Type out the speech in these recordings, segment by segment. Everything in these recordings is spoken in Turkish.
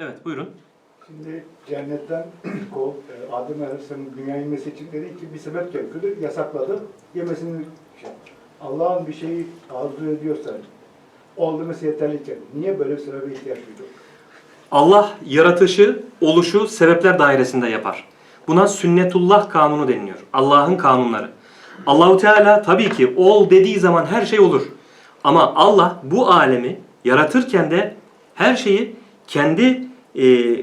Evet buyurun. Şimdi cennetten kov, e, Adem Aleyhisselam'ın dünyaya inmesi için dedi ki bir sebep gerekiyordu. Yasakladı. Yemesini şey. Allah'ın bir şeyi arzu ediyorsa ol demesi yeterliyken niye böyle bir sebebe ihtiyaç duydu? Allah yaratışı, oluşu sebepler dairesinde yapar. Buna sünnetullah kanunu deniliyor. Allah'ın kanunları. Allahu Teala tabii ki ol dediği zaman her şey olur. Ama Allah bu alemi yaratırken de her şeyi kendi e,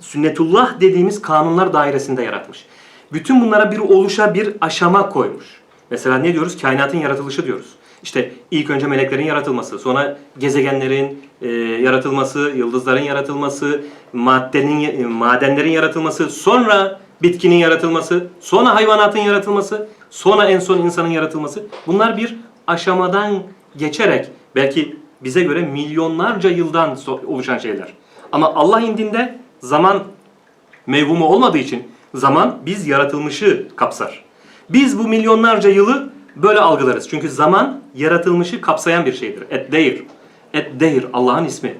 sünnetullah dediğimiz kanunlar dairesinde yaratmış. Bütün bunlara bir oluşa bir aşama koymuş. Mesela ne diyoruz? Kainatın yaratılışı diyoruz. İşte ilk önce meleklerin yaratılması, sonra gezegenlerin e, yaratılması, yıldızların yaratılması, maddenin, e, madenlerin yaratılması, sonra bitkinin yaratılması, sonra hayvanatın yaratılması, sonra en son insanın yaratılması. Bunlar bir aşamadan geçerek belki bize göre milyonlarca yıldan oluşan şeyler. Ama Allah indinde zaman mevhumu olmadığı için zaman biz yaratılmışı kapsar. Biz bu milyonlarca yılı böyle algılarız. Çünkü zaman yaratılmışı kapsayan bir şeydir. Et-deyr. Et-deyr Allah'ın ismi.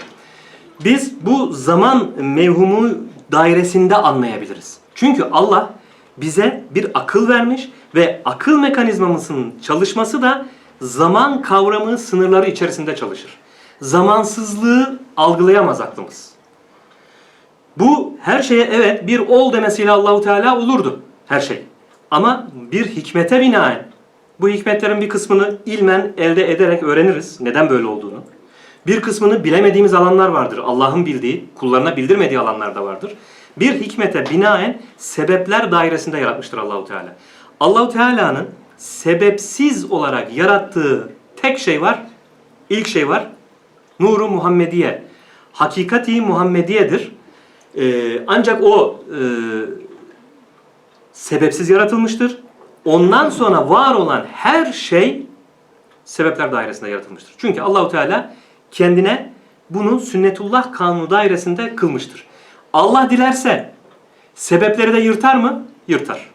Biz bu zaman mevhumu dairesinde anlayabiliriz. Çünkü Allah bize bir akıl vermiş ve akıl mekanizmamızın çalışması da zaman kavramı sınırları içerisinde çalışır. Zamansızlığı algılayamaz aklımız. Bu her şeye evet bir ol demesiyle Allahu Teala olurdu her şey. Ama bir hikmete binaen bu hikmetlerin bir kısmını ilmen elde ederek öğreniriz neden böyle olduğunu. Bir kısmını bilemediğimiz alanlar vardır. Allah'ın bildiği, kullarına bildirmediği alanlar da vardır. Bir hikmete binaen sebepler dairesinde yaratmıştır Allahu Teala. Allahu Teala'nın sebepsiz olarak yarattığı tek şey var. İlk şey var. Nuru Muhammediye. Hakikati Muhammediye'dir. Ee, ancak o e, sebepsiz yaratılmıştır. Ondan sonra var olan her şey sebepler dairesinde yaratılmıştır. Çünkü Allahu Teala kendine bunu sünnetullah kanunu dairesinde kılmıştır. Allah dilerse sebepleri de yırtar mı? Yırtar.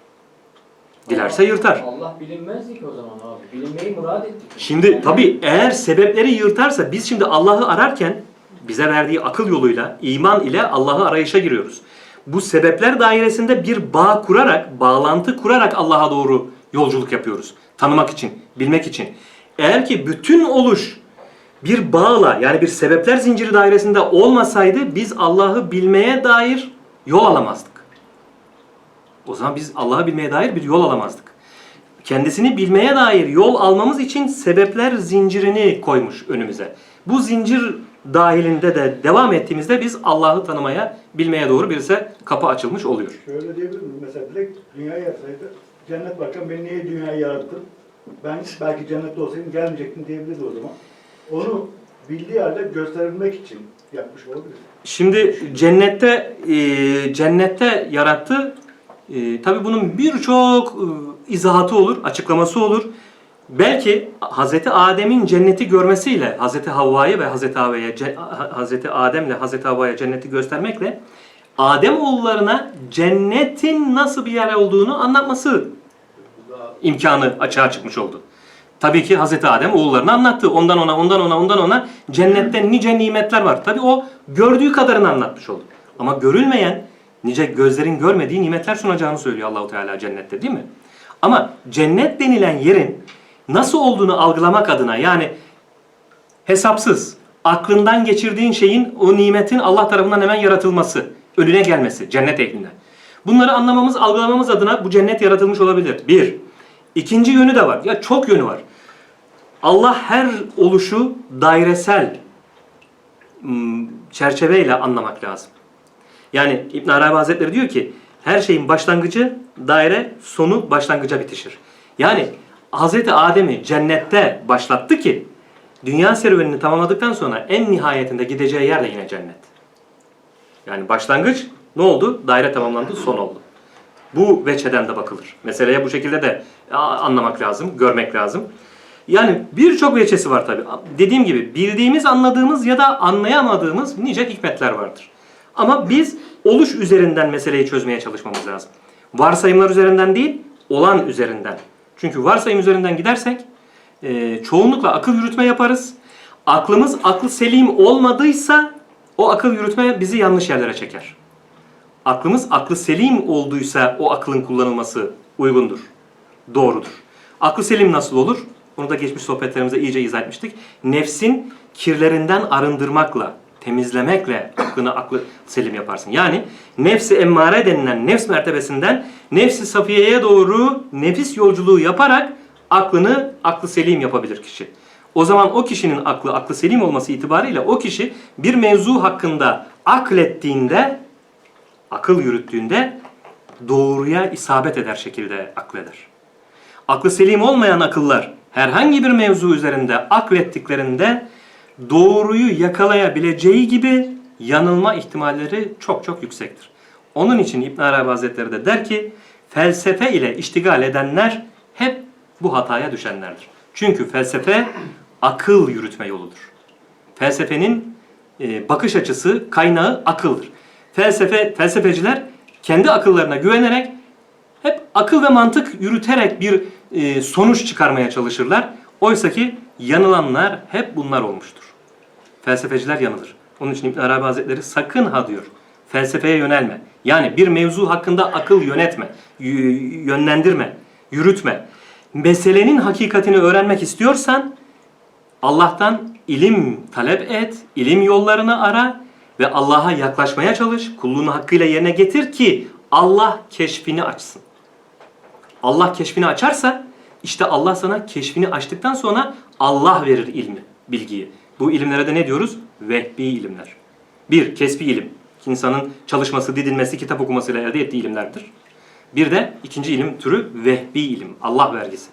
Dilerse Allah- yırtar. Allah bilinmezdi ki o zaman abi. Bilinmeyi murad ettik. Şimdi tabi eğer sebepleri yırtarsa biz şimdi Allah'ı ararken bize verdiği akıl yoluyla, iman ile Allah'ı arayışa giriyoruz. Bu sebepler dairesinde bir bağ kurarak, bağlantı kurarak Allah'a doğru yolculuk yapıyoruz. Tanımak için, bilmek için. Eğer ki bütün oluş bir bağla yani bir sebepler zinciri dairesinde olmasaydı biz Allah'ı bilmeye dair yol alamazdık. O zaman biz Allah'ı bilmeye dair bir yol alamazdık. Kendisini bilmeye dair yol almamız için sebepler zincirini koymuş önümüze. Bu zincir dahilinde de devam ettiğimizde biz Allah'ı tanımaya, bilmeye doğru birisi kapı açılmış oluyor. Şöyle diyebilir miyim? Mesela direkt dünyayı yatsaydı cennet varken beni niye dünyayı yarattın? Ben belki cennette olsaydım gelmeyecektim diyebilirdi o zaman. Onu bildiği halde gösterilmek için yapmış olabilir. Şimdi cennette e, cennette yarattı. E, Tabi bunun birçok e, izahatı olur, açıklaması olur. Belki Hazreti Adem'in cenneti görmesiyle Hazreti Havva'yı ve Hazreti Havva'ya Hazreti Adem'le Hazreti Havva'ya cenneti göstermekle Adem oğullarına cennetin nasıl bir yer olduğunu anlatması imkanı açığa çıkmış oldu. Tabii ki Hazreti Adem oğullarına anlattı. Ondan ona, ondan ona, ondan ona cennette nice nimetler var. Tabii o gördüğü kadarını anlatmış oldu. Ama görülmeyen, nice gözlerin görmediği nimetler sunacağını söylüyor Allahu Teala cennette değil mi? Ama cennet denilen yerin nasıl olduğunu algılamak adına yani hesapsız, aklından geçirdiğin şeyin o nimetin Allah tarafından hemen yaratılması, önüne gelmesi cennet ehline. Bunları anlamamız, algılamamız adına bu cennet yaratılmış olabilir. Bir. İkinci yönü de var. Ya çok yönü var. Allah her oluşu dairesel ım, çerçeveyle anlamak lazım. Yani İbn Arabi Hazretleri diyor ki her şeyin başlangıcı daire, sonu başlangıca bitişir. Yani Hazreti Adem'i cennette başlattı ki dünya serüvenini tamamladıktan sonra en nihayetinde gideceği yer de yine cennet. Yani başlangıç ne oldu? Daire tamamlandı, son oldu. Bu veçeden de bakılır. Meseleye bu şekilde de anlamak lazım, görmek lazım. Yani birçok veçesi var tabi. Dediğim gibi bildiğimiz, anladığımız ya da anlayamadığımız nice hikmetler vardır. Ama biz oluş üzerinden meseleyi çözmeye çalışmamız lazım. Varsayımlar üzerinden değil, olan üzerinden. Çünkü varsayım üzerinden gidersek e, çoğunlukla akıl yürütme yaparız. Aklımız aklı selim olmadıysa O akıl yürütme bizi yanlış yerlere çeker. Aklımız aklı selim olduysa o aklın kullanılması uygundur. Doğrudur. Aklı selim nasıl olur? Bunu da geçmiş sohbetlerimizde iyice izah etmiştik. Nefsin kirlerinden arındırmakla, temizlemekle aklını aklı selim yaparsın. Yani nefsi emmare denilen nefs mertebesinden nefsi safiyeye doğru nefis yolculuğu yaparak aklını aklı selim yapabilir kişi. O zaman o kişinin aklı aklı selim olması itibariyle o kişi bir mevzu hakkında aklettiğinde, akıl yürüttüğünde doğruya isabet eder şekilde akleder. Aklı selim olmayan akıllar herhangi bir mevzu üzerinde aklettiklerinde doğruyu yakalayabileceği gibi yanılma ihtimalleri çok çok yüksektir. Onun için İbn Arabi Hazretleri de der ki felsefe ile iştigal edenler hep bu hataya düşenlerdir. Çünkü felsefe akıl yürütme yoludur. Felsefenin e, bakış açısı, kaynağı akıldır. Felsefe felsefeciler kendi akıllarına güvenerek hep akıl ve mantık yürüterek bir e, sonuç çıkarmaya çalışırlar. Oysa ki yanılanlar hep bunlar olmuştur. Felsefeciler yanılır. Onun için İbn Arabi Hazretleri sakın ha diyor. Felsefeye yönelme. Yani bir mevzu hakkında akıl yönetme, yönlendirme, yürütme. Meselenin hakikatini öğrenmek istiyorsan Allah'tan ilim talep et, ilim yollarını ara ve Allah'a yaklaşmaya çalış. Kulluğunu hakkıyla yerine getir ki Allah keşfini açsın. Allah keşfini açarsa işte Allah sana keşfini açtıktan sonra Allah verir ilmi, bilgiyi. Bu ilimlere de ne diyoruz? Vehbi ilimler. Bir, kesbi ilim. İnsanın çalışması, didinmesi, kitap okumasıyla elde ettiği ilimlerdir. Bir de ikinci ilim türü vehbi ilim, Allah vergisi.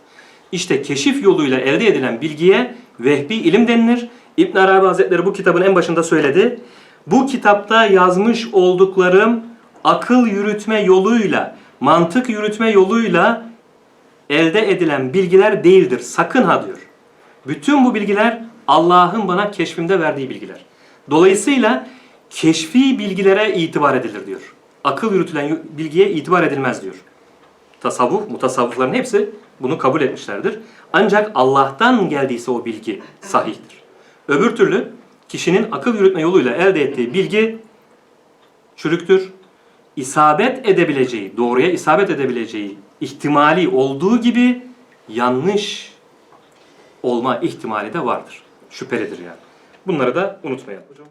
İşte keşif yoluyla elde edilen bilgiye vehbi ilim denilir. İbn Arabi Hazretleri bu kitabın en başında söyledi. Bu kitapta yazmış olduklarım akıl yürütme yoluyla, mantık yürütme yoluyla elde edilen bilgiler değildir. Sakın ha diyor. Bütün bu bilgiler Allah'ın bana keşfimde verdiği bilgiler. Dolayısıyla keşfi bilgilere itibar edilir diyor. Akıl yürütülen bilgiye itibar edilmez diyor. Tasavvuf, mutasavvıfların hepsi bunu kabul etmişlerdir. Ancak Allah'tan geldiyse o bilgi sahihtir. Öbür türlü kişinin akıl yürütme yoluyla elde ettiği bilgi çürüktür. İsabet edebileceği, doğruya isabet edebileceği ihtimali olduğu gibi yanlış olma ihtimali de vardır. Şüphelidir yani. Bunları da unutmayalım. Hocam.